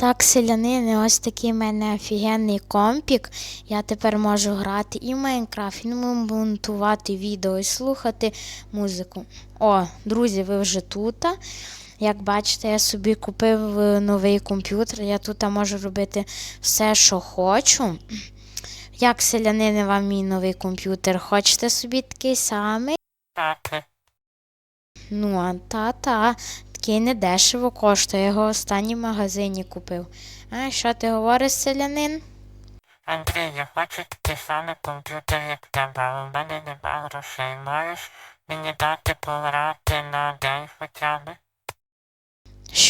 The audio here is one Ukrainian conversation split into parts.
Так, селянини, ось такий в мене офігенний компік. Я тепер можу грати і в Майнкрафт, і монтувати відео, і слухати музику. О, друзі, ви вже тут. Як бачите, я собі купив е, новий комп'ютер. Я тут можу робити все, що хочу. Як селянини вам мій новий комп'ютер? Хочете собі такий самий? Так, Ну, а та-та, такий недешево коштує. Я його в останній магазині купив. А що ти говориш, селянин? Андрій, я хочу такий самий комп'ютер, як тебе, в мене нема грошей. Маєш мені дати пограти на день хоча б?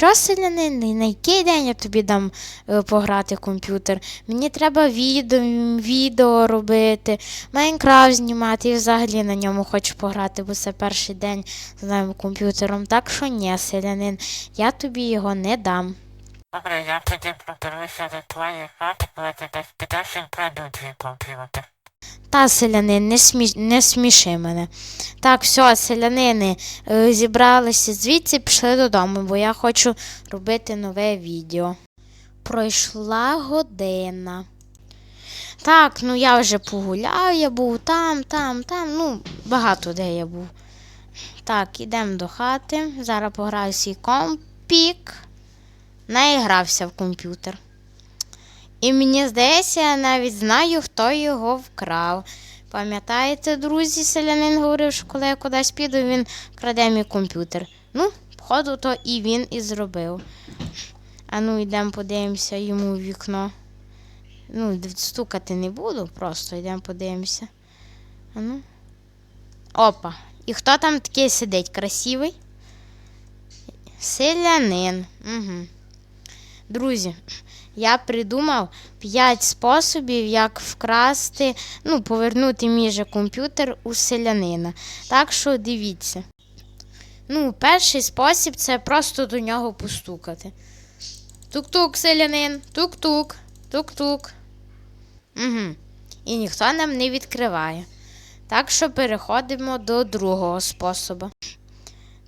Що, селянин? На який день я тобі дам е, пограти комп'ютер? Мені треба відео, відео робити, Майнкрафт знімати і взагалі на ньому хочу пограти, бо це перший день з новим комп'ютером. Так що ні, селянин, я тобі його не дам. Добре, я тоді проберуся до твоєї хати, коли ти десь підеш і краду твій комп'ютер. Та, селянин, не, смі... не сміши мене. Так, все, селянини, е, зібралися звідси, пішли додому, бо я хочу робити нове відео. Пройшла година. Так, ну я вже погуляв, я був там, там, там, ну, багато де я був. Так, ідемо до хати. Зараз пограю свій компік. Наігрався в комп'ютер. І мені здається, я навіть знаю, хто його вкрав. Пам'ятаєте, друзі, селянин говорив, що коли я кудись піду, він краде мій комп'ютер. Ну, походу, то і він і зробив. А ну, йдемо подивимося йому в вікно. Ну, стукати не буду, просто йдемо подивимося. А ну. Опа. І хто там такий сидить? Красивий? Селянин. Угу. Друзі, я придумав 5 способів, як вкрасти, ну, повернути мій же комп'ютер у селянина. Так що дивіться. Ну, перший спосіб це просто до нього постукати. Тук-тук, селянин, тук-тук, тук-тук. Угу. І ніхто нам не відкриває. Так що переходимо до другого способу.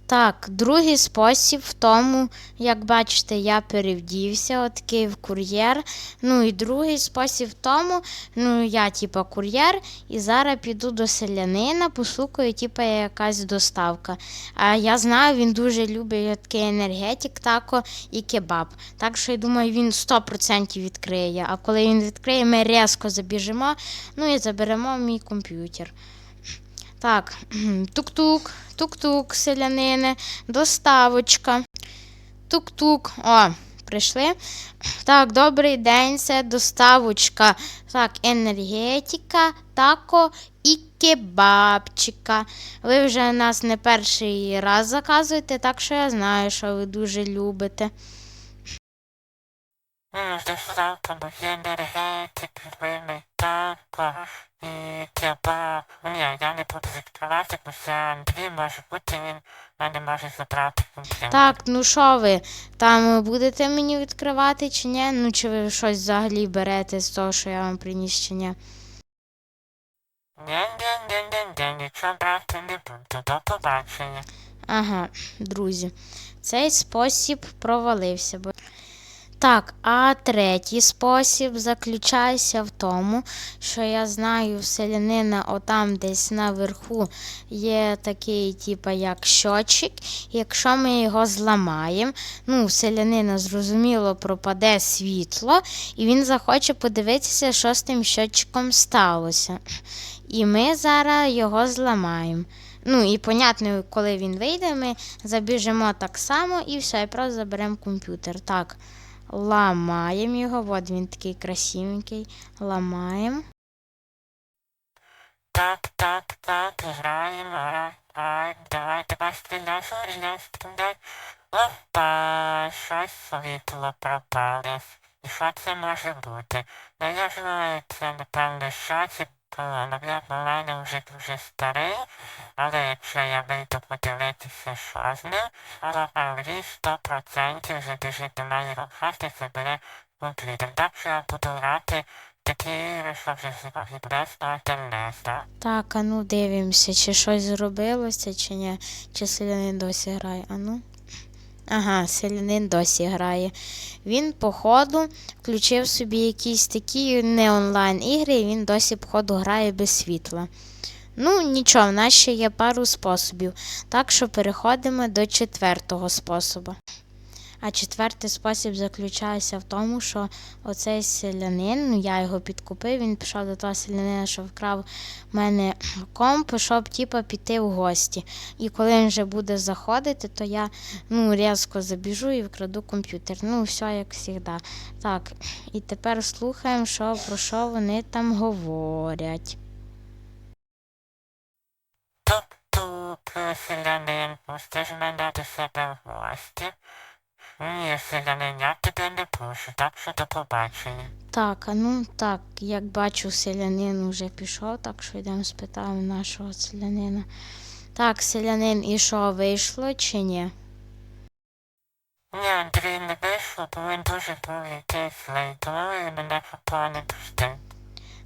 Так, другий спосіб в тому, як бачите, я перевдівся, отакий в кур'єр. Ну і другий спосіб в тому, ну я типа кур'єр, і зараз піду до селянина, послухаю, типа якась доставка. А я знаю, він дуже любить такий енергетик, тако і кебаб. Так що я думаю, він 100% відкриє. А коли він відкриє, ми різко забіжимо, ну і заберемо мій комп'ютер. Так, тук-тук, тук-тук, селянине, доставочка. Тук-тук. О, прийшли. Так, добрий день, це доставочка. Так, енергетика, тако і кебабчика. Ви вже нас не перший раз заказуєте, так що я знаю, що ви дуже любите. Так, ну що ви, там будете мені відкривати чи ні? Ну, чи ви щось взагалі берете з того, що я вам приніс чи ні? Ага, друзі, цей спосіб провалився. Бо... Так, а третій спосіб заключається в тому, що я знаю в селянина отам десь наверху є такий, типа, як щочик. Якщо ми його зламаємо, ну, селянина зрозуміло пропаде світло, і він захоче подивитися, що з тим щочиком сталося. І ми зараз його зламаємо. Ну і понятно, коли він вийде, ми забіжимо так само і все, і просто заберемо комп'ютер. Так, ламаємо його. От він такий красивенький. Ламаємо. Так, так, так, граємо, а, а, давай, давай, стріляй, стріляй, стріляй. Опа, щось світло пропало. І що це може бути? Ну, я знаю, це, щось, напевно, мене вже дуже старий, але якщо я вийду з ним, але Андрій 100% вже дуже до мене до хати забере комп'ютер. Так що я буду грати такі ігри, що вже зібрав інтернету. Так, а ну дивимося, чи щось зробилося, чи ні. Чи селянин досі грає. А ну. Ага, селянин досі грає. Він, походу, включив собі якісь такі не онлайн ігри, і він досі, походу, грає без світла. Ну, нічого, в нас ще є пару способів. Так що переходимо до четвертого способу. А четвертий спосіб заключається в тому, що оцей селянин, ну я його підкупив, він пішов до того селянина, що вкрав в мене комп, щоб типа піти в гості. І коли він вже буде заходити, то я ну, різко забіжу і вкраду комп'ютер. Ну, все як завжди. Так, і тепер слухаємо, що, про що вони там говорять. Туп-туп, селянин, пустиш мене до себе в гості. Ні, селянин, я тебе не пушу, так що до побачення. Так, а ну так, як бачу, селянин вже пішов, так що йдемо спитаємо нашого селянина. Так, селянин, і що, вийшло чи ні? Ні, Андрій, не вийшло, бо він дуже був кислий, тому він мене хапа не пустив.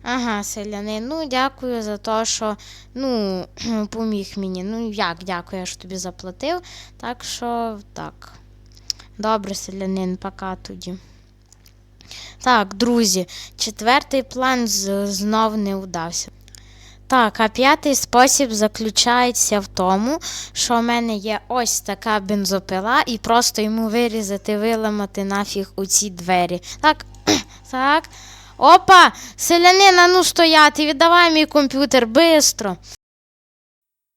Ага, селянин, ну дякую за те, що ну, поміг мені. Ну як дякую, я ж тобі заплатив. Так що так. Добре, селянин, пока тоді. Так, друзі, четвертий план знов не удався. Так, а п'ятий спосіб заключається в тому, що в мене є ось така бензопила, і просто йому вирізати, виламати нафіг у ці двері. Так, так. Опа! Селянина, ну стояти, віддавай мій комп'ютер, бистро.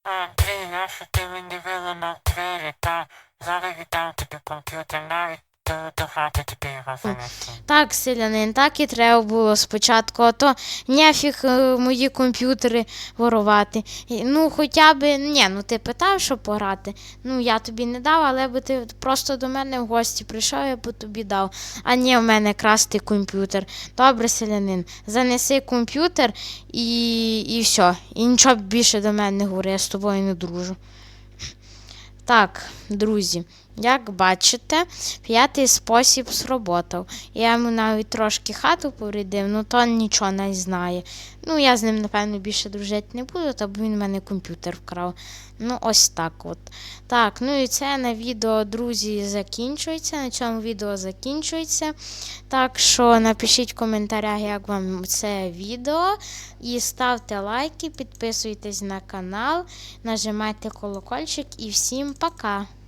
Андрій, нащо ти мені виламав двері, та Так, селянин, так і треба було спочатку, а то нефіг е, мої комп'ютери ворувати. Ну, хоча б, ні, ну ти питав, що пограти. Ну, я тобі не дав, але би ти просто до мене в гості прийшов, я б тобі дав. А ні, в мене красти комп'ютер. Добре, селянин, занеси комп'ютер і, і все. І нічого більше до мене не говори, я з тобою не дружу. Так, друзі, як бачите, п'ятий спосіб сработав. Я йому навіть трошки хату повредив, ну то нічого не знає. Ну, я з ним, напевно, більше дружити не буду, та він в мене комп'ютер вкрав. Ну, ось так от. Так, ну і це на відео, друзі, закінчується. На цьому відео закінчується. Так що напишіть в коментарях, як вам це відео. І ставте лайки, підписуйтесь на канал, нажимайте колокольчик і всім пока!